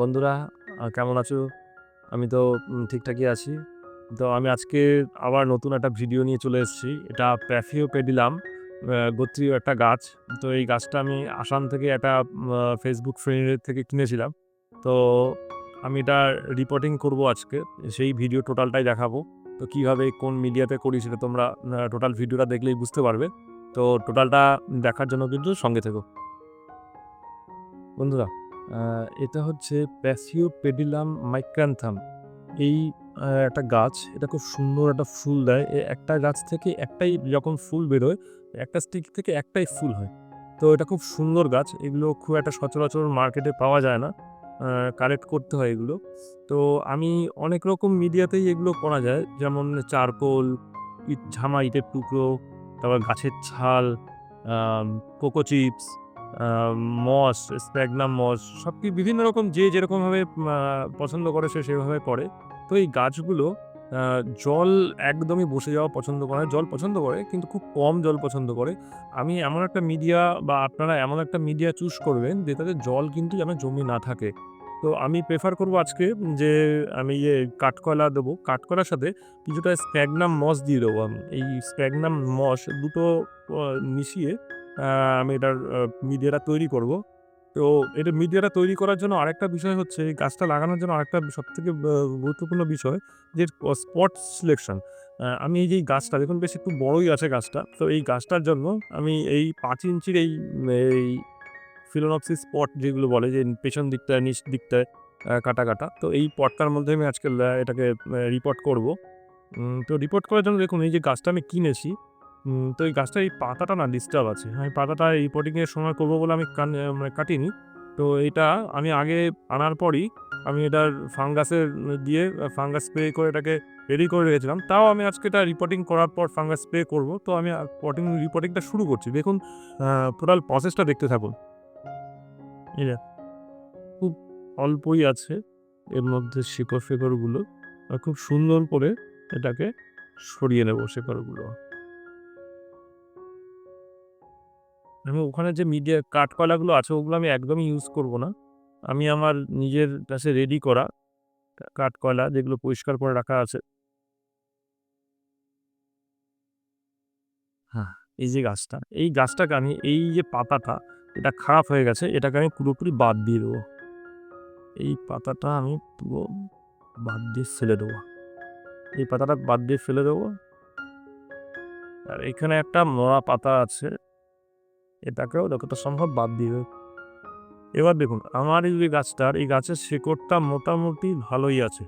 বন্ধুরা কেমন আছো? আমি তো ঠিকঠাকই আছি। তো আমি আজকে আবার নতুন একটা ভিডিও নিয়ে চলে এসেছি। এটা প্যাফিও পেডিলাম গোত্রীয় একটা গাছ। তো এই গাছটা আমি আসাম থেকে একটা ফেসবুক ফ্রেন্ডের থেকে কিনেছিলাম। তো আমি এটা রিপোর্টিং করব আজকে। সেই ভিডিও টোটালটাই দেখাবো। তো কীভাবে, কোন মিডিয়াতে করি সেটা তোমরা টোটাল ভিডিওটা দেখলেই বুঝতে পারবে। তো টোটালটা দেখার জন্য কিন্তু সঙ্গে থেকো। বন্ধুরা এটা হচ্ছে প্যাসিও পেডিলাম মাইক্রান্থাম এই একটা গাছ, এটা খুব সুন্দর একটা ফুল দেয়। একটা গাছ থেকে একটাই যখন ফুল বেরোয়, একটা স্টিক থেকে একটাই ফুল হয়। তো এটা খুব সুন্দর গাছ, এগুলো খুব একটা সচরাচর মার্কেটে পাওয়া যায় না কালেক্ট করতে হয় এগুলো। তো আমি অনেক রকম মিডিয়াতেই এগুলো করা যায়, যেমন চারকোল, ইট, ঝামা, ইটের টুকরো, তারপর গাছের ছাল coco chips moss sphagnum moss সব কি বিভিন্ন রকম যে যেরকমভাবে পছন্দ করে সে সেভাবে করে। তো এই গাছগুলো জল একদমই বসে যাওয়া পছন্দ করে। জল পছন্দ করে, কিন্তু খুব কম জল পছন্দ করে। আমি এমন একটা মিডিয়া বা আপনারা এমন একটা মিডিয়া চুজ করবেন যে যেটাতে জল কিন্তু যেন জমি না থাকে। তো আমি প্রেফার করব আজকে যে আমি ইয়ে কাঠকয়লা দেবো। কাঠকয়লার সাথে কিছুটা স্প্যাগনাম মস দিয়ে দেবো। আমি এই স্প্যাগনাম মস দুটো মিশিয়ে আমি এটার মিডিয়াটা তৈরি করব। তো এটা মিডিয়াটা তৈরি করার জন্য আরেকটা বিষয় হচ্ছে, এই গাছটা লাগানোর জন্য আরেকটা সব থেকে গুরুত্বপূর্ণ বিষয়, যে স্পট সিলেকশন আমি এই যে গাছটা, দেখুন বেশ একটু বড়ই আছে গাছটা, তো এই গাছটার জন্য আমি এই পাঁচ ইঞ্চির এই এই ফিলোনপসিস স্পট যেগুলো বলে, যে পেছন দিকটায়, নিচ দিকটায় কাটা কাটা, তো এই পটটার মধ্যে আমি আজকে এটাকে রিপোর্ট করব। তো রিপোর্ট করার জন্য দেখুন, এই যে গাছটা আমি কিনেছি তো এই গাছটা এই পাতাটা না ডিস্টার্ব আছে। আমি পাতাটা রিপোর্টিংয়ের সময় করব বলে আমি মানে কাটিনি। তো এটা আমি আগে আনার পরই আমি এটার ফাঙ্গাসের দিয়ে ফাঙ্গাস স্প্রে করে এটাকে রেডি করে রেখেছিলাম। তাও আমি আজকে এটা রিপোর্টিং করার পর ফাঙ্গাস স্প্রে করব। তো আমি পটিং রিপোর্টিংটা শুরু করছি। দেখুন টোটাল প্রসেসটা দেখতে থাকুন। এই যে, খুব অল্পই আছে। এর মধ্যে শিকড় ফেকড়গুলো খুব সুন্দর করে এটাকে সরিয়ে নেব শেকড়গুলো। আমি ওখানে যে মিডিয়া কাঠকয়লাগুলো আছে, ওগুলো আমি একদমই ইউজ করব না। আমি আমার নিজের কাছে রেডি করা কাঠকয়লা যেগুলো পরিষ্কার করে রাখা আছে। হ্যাঁ এই যে গাছটা, এই গাছটাকে আমি, এই যে পাতাটা, এটা খারাপ হয়ে গেছে, এটাকে আমি পুরোপুরি বাদ দিয়ে দেবো। এই পাতাটা আমি পুরো বাদ দিয়ে ফেলে দেবো। এই পাতাটা বাদ দিয়ে ফেলে দেবো। আর এখানে একটা মরা পাতা আছে। এটাকেও যতটা সম্ভব বাদ দিয়ে দেবো। এবার দেখুন, আমার এই যে গাছটার, এই গাছের শেকড়টা মোটামুটি ভালোই আছে।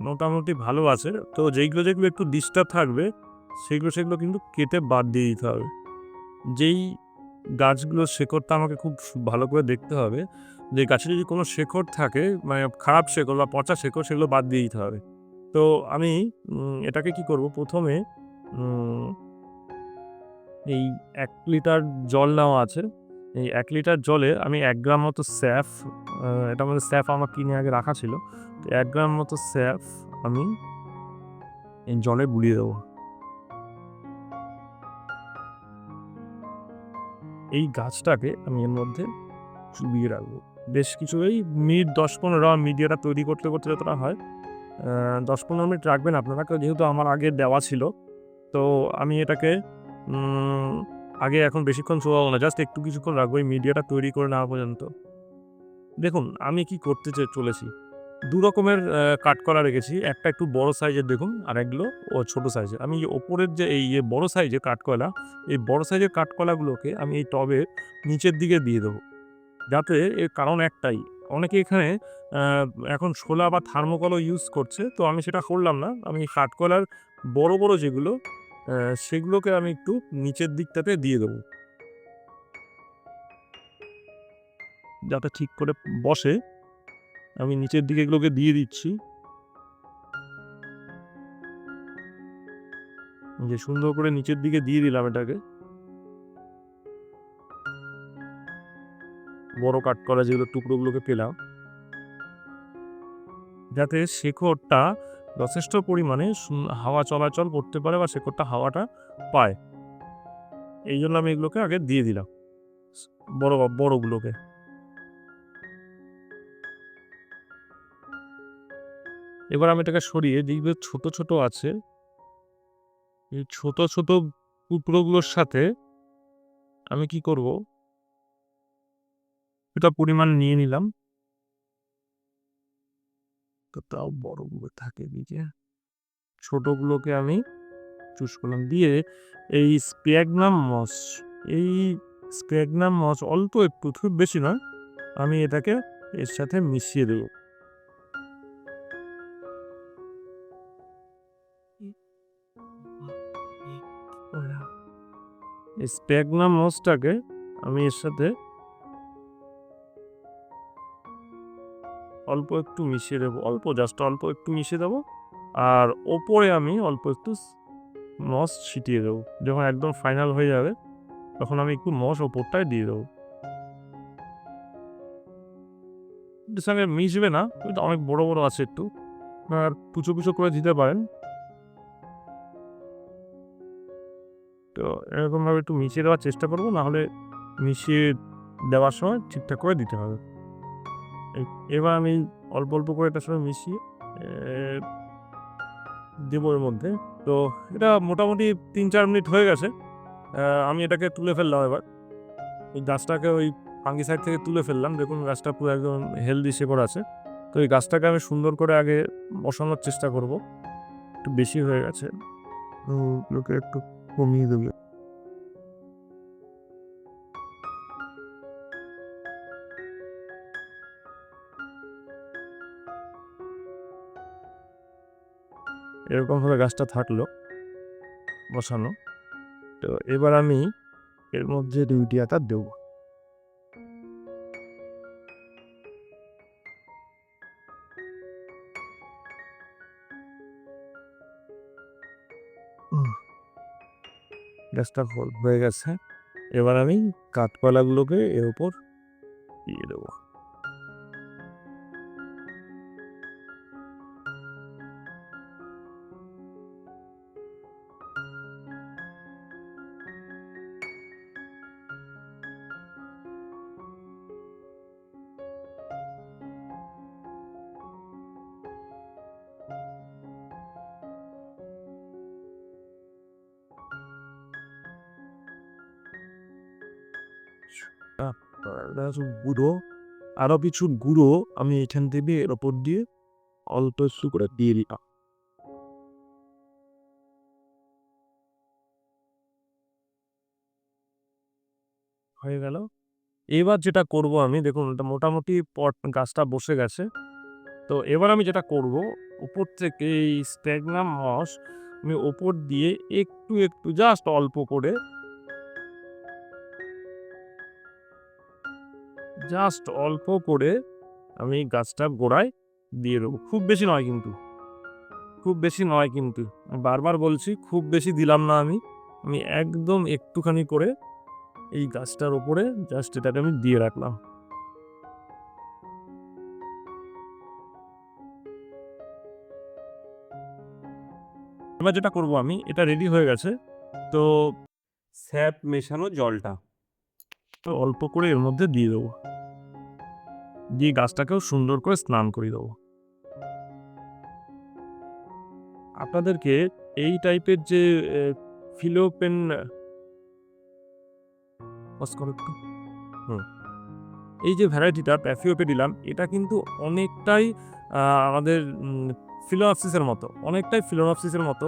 মোটামুটি ভালো আছে, তো যেইগুলো যেগুলো একটু ডিস্টার্ব থাকবে, সেগুলো সেগুলো কিন্তু কেটে বাদ দিয়ে দিতে হবে। যেই গাছগুলোর শেকড়টা আমাকে খুব ভালো করে দেখতে হবে, যে গাছে যদি কোনো শেকড় থাকে মানে খারাপ শেকড় বা পচা শেকড়, সেগুলো বাদ দিয়ে দিতে হবে। তো আমি এটাকে কি করব? প্রথমে এই এক লিটার জল নেওয়া আছে। এই এক লিটার জলে আমি এক গ্রাম মতো স্যাফ এটা মধ্যে স্যাফ আমার কিনে আগে রাখা ছিল। তো এক গ্রাম মতো স্যাফ আমি এই জলে গুলিয়ে দেবো। এই গাছটাকে আমি এর মধ্যে চুবিয়ে রাখব। বেশ কিছু এই মিনিট দশ পনেরো মিডিয়াটা তৈরি করতে করতে যতটা হয় দশ পনেরো মিনিট রাখবেন। আপনারা যেহেতু আমার আগে দেওয়া ছিল, তো আমি এটাকে আগে এখন বেশিক্ষণ শোয়াবো না জাস্ট একটু কিছুক্ষণ রাখব, এই মিডিয়াটা তৈরি করে নেওয়া পর্যন্ত। দেখুন, আমি কি করতে চলেছি। দু রকমের কাঠকলা রেখেছি। একটা একটু বড় সাইজের দেখুন আর একগুলো ও ছোট সাইজের আমি ওপরের যে, এই বড় সাইজের কাঠকলা এই বড় সাইজের কাঠকলাগুলোকে আমি এই টবের নিচের দিকে দিয়ে দেবো। যাতে এর কারণ একটাই, অনেকে এখানে এখন শোলা বা থার্মোকলও ইউজ করছে, তো আমি সেটা করলাম না। আমি কাঠকলার বড় বড় যেগুলো সেগুলোকে আমি একটু নিচের দিকটাতে দিয়ে দেবো। যাতে ঠিক করে বসে, আমি নিচের দিকে এগুলোকে দিয়ে দিচ্ছি। যে সুন্দর করে নিচের দিকে দিয়ে দিলাম এটাকে। বড় কাট করা যেগুলো টুকরোগুলোকে পেলাম। যাতে শেকড়টা যথেষ্ট পরিমাণে হাওয়া চলাচল করতে পারে বা শেকড়টা হাওয়াটা পায়। এই জন্য আমি এগুলোকে আগে দিয়ে দিলাম। বড়, বড়গুলোকে। এবার আমি এটাকে সরিয়ে দেখবে ছোট ছোট আছে। এই ছোট ছোট টুকরোগুলোর সাথে আমি কি করব? এটা পরিমাণ নিয়ে নিলাম। তো তাও বড়গুলো থাকে দিকে ছোটগুলোকে আমি চুজ করলাম দিয়ে এই স্প্যাগনাম মস এই স্প্যাগনাম মস অল্প একটু বেশি নয় আমি এটাকে এর সাথে মিশিয়ে দেব স্প্যাগনাম মসটাকে আমি এর সাথে অল্প একটু মিশিয়ে দেবো। অল্প জাস্ট অল্প একটু মিশিয়ে দেবো। আর ওপরে আমি অল্প একটু মস ছিটিয়ে দেবো। যখন একদম ফাইনাল হয়ে যাবে, তখন আমি একটু মস ওপরটায় দিয়ে দেবো। সঙ্গে মিশবে না এটা অনেক বড় বড় আছে একটু। আর কুচো কুচো করে দিতে পারেন। তো এরকমভাবে একটু মিশিয়ে দেওয়ার চেষ্টা করব, নাহলে মিশিয়ে দেওয়ার সময় ঠিকঠাক করে দিতে হবে। এবার আমি অল্প অল্প করে এটার সঙ্গে মিশিয়ে দেবো এর মধ্যে। তো এটা মোটামুটি তিন, চার মিনিট হয়ে গেছে। আমি এটাকে তুলে ফেললাম এবার। ওই গাছটাকে ওই ফাঙ্গি সাইড থেকে তুলে ফেললাম। দেখুন গাছটা পুরো একদম হেলদি শেকড় আছে। তো এই গাছটাকে আমি সুন্দর করে আগে বসানোর চেষ্টা করব। একটু বেশি হয়ে গেছে। ওগুলোকে একটু কমিয়ে দেবে। এরকমভাবে গাছটা থাকল, বসানো। তো এবার আমি এর মধ্যে আতা দেব। গাছটা হয়ে গেছে। এবার আমি কাঠকলাগুলোকে এর উপর দিয়ে দেবো। গুঁড়ো। আরও কিছু গুঁড়ো আমি এখান থেকে এর ওপর দিয়ে অল্প একটু করে দিয়ে দিলাম। হয়ে গেল। এবার যেটা করব আমি, দেখুন এটা মোটামুটি পট গাছটা বসে গেছে। তো এবার আমি যেটা করব, উপর থেকে এই স্ট্যাগনাম মস আমি ওপর দিয়ে একটু একটু জাস্ট অল্প করে জাস্ট অল্প করে আমি গাছটা গোড়ায় দিয়ে দেবো। খুব বেশি নয় কিন্তু। খুব বেশি নয় কিন্তু। বারবার বলছি, খুব বেশি দিলাম না আমি। আমি একদম একটুখানি করে এই গাছটার ওপরে জাস্ট এটাকে আমি দিয়ে রাখলাম। এবার যেটা করব আমি, এটা রেডি হয়ে গেছে। তো স্যাপ মেশানো জলটা। অল্প করে এর মধ্যে দিয়ে দেবো। দিয়ে গাছটাকেও সুন্দর করে স্নান করিয়ে দেবো। আপনাদেরকে এই টাইপের যে ফিলোপেন হুম। এই যে ভ্যারাইটিটা প্যাফিওপে দিলাম, এটা কিন্তু অনেকটাই আমাদের ফিলোনপসিসের মতো, অনেকটাই ফিলোনপসিসের মতো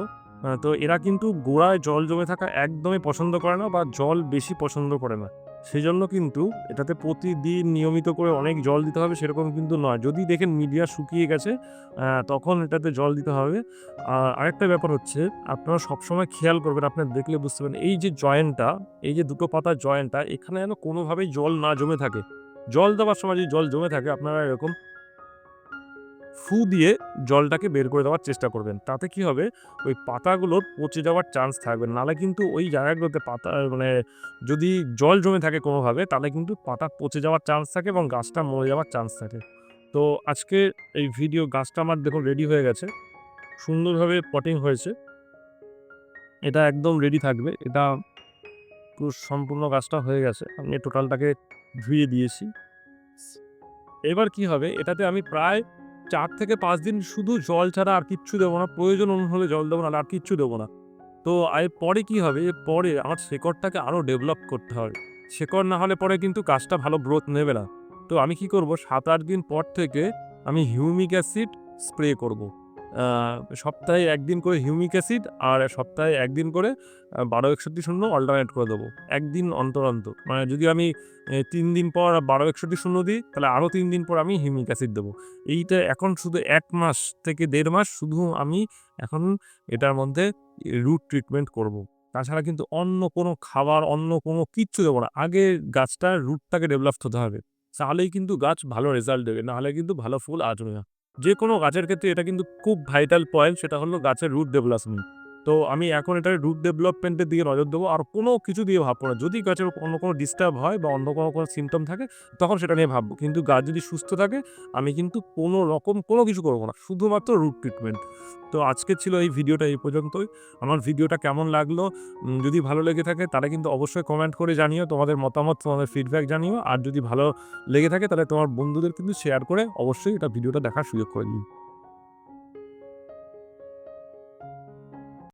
তো এরা কিন্তু গোড়ায় জল জমে থাকা একদমই পছন্দ করে না বা জল বেশি পছন্দ করে না। সেই জন্য কিন্তু এটাতে প্রতিদিন নিয়মিত করে অনেক জল দিতে হবে, সেরকম কিন্তু নয়। যদি দেখেন মিডিয়া শুকিয়ে গেছে তখন এটাতে জল দিতে হবে। আর আরেকটা ব্যাপার হচ্ছে, আপনারা সবসময় খেয়াল করবেন, আপনার দেখলে বুঝতে পারেন এই যে জয়েন্টটা, এই যে দুটো পাতার জয়েন্টটা, এখানে যেন কোনোভাবেই জল না জমে থাকে। জল দেওয়ার সময় যদি জল জমে থাকে, আপনারা এরকম ফু দিয়ে জলটাকে বের করে দেওয়ার চেষ্টা করবেন। তাতে কি হবে? ওই পাতাগুলোর পচে যাওয়ার চান্স থাকবে। নাহলে কিন্তু ওই জায়গাগুলোতে পাতা মানে যদি জল জমে থাকে কোনোভাবে তাহলে কিন্তু পাতা পচে যাওয়ার চান্স থাকে এবং গাছটা মরে যাওয়ার চান্স থাকে। তো আজকে এই ভিডিও গাছটা আমার দেখুন রেডি হয়ে গেছে। সুন্দরভাবে পটিং হয়েছে। এটা একদম রেডি থাকবে। এটা পুরো সম্পূর্ণ গাছটা হয়ে গেছে। আমি টোটালটাকে ধুয়ে দিয়েছি। এবার কি হবে? এটাতে আমি প্রায় চার থেকে পাঁচ দিন শুধু জল ছাড়া আর কিচ্ছু দেবো না, প্রয়োজন হলে জল দেবো না, আর কিচ্ছু দেবো না। তো এর পরে কি হবে? পরে আমার শেকড়টাকে আরও ডেভেলপ করতে হবে। শেকড় না হলে পরে কিন্তু গাছটা ভালো গ্রোথ নেবে না। তো আমি কি করব? সাত আট দিন পর থেকে আমি হিউমিক অ্যাসিড স্প্রে করব। সপ্তাহে একদিন করে হিউমিক অ্যাসিড আর সপ্তাহে একদিন করে বারো একষট্টি শূন্য অল্টারনেট করে দেবো। একদিন অন্তর অন্তর। মানে যদি আমি তিন দিন পর বারো একষট্টি শূন্য দিই, তাহলে আরও তিন দিন পর আমি হিউমিক অ্যাসিড দেবো। এইটা এখন শুধু এক মাস থেকে দেড় মাস শুধু আমি এখন এটার মধ্যে রুট ট্রিটমেন্ট করব। তাছাড়া কিন্তু অন্য কোনো খাবার, অন্য কোনো কিচ্ছু দেবো না। আগে গাছটার রুটটাকে ডেভেলপ হতে হবে। তাহলেই কিন্তু গাছ ভালো রেজাল্ট দেবে। নাহলে কিন্তু ভালো ফুল আসবে না। যে কোনো গাছের ক্ষেত্রে এটা কিন্তু খুব ভাইটাল পয়েন্ট সেটা হলো গাছের রুট ডেভেলপমেন্ট তো আমি এখন এটার রুট ডেভেলপমেন্টের দিকে নজর দেবো। আর কোনো কিছু দিয়ে ভাববো না। যদি গাছের অন্য কোনো ডিস্টার্ব হয় বা অন্য কোনো কোনো সিমটম থাকে, তখন সেটা নিয়ে ভাববো। কিন্তু গাছ যদি সুস্থ থাকে, আমি কিন্তু কোনো রকম কোনো কিছু করব না। শুধুমাত্র রুট ট্রিটমেন্ট তো আজকে ছিল এই ভিডিওটা এই পর্যন্তই। আমার ভিডিওটা কেমন লাগল? যদি ভালো লেগে থাকে, তাহলে কিন্তু অবশ্যই কমেন্ট করে জানিও। তোমাদের মতামত, তোমাদের ফিডব্যাক জানিও। আর যদি ভালো লেগে থাকে, তাহলে তোমার বন্ধুদের কিন্তু শেয়ার করে অবশ্যই এটা ভিডিওটা দেখার সুযোগ করে দিও।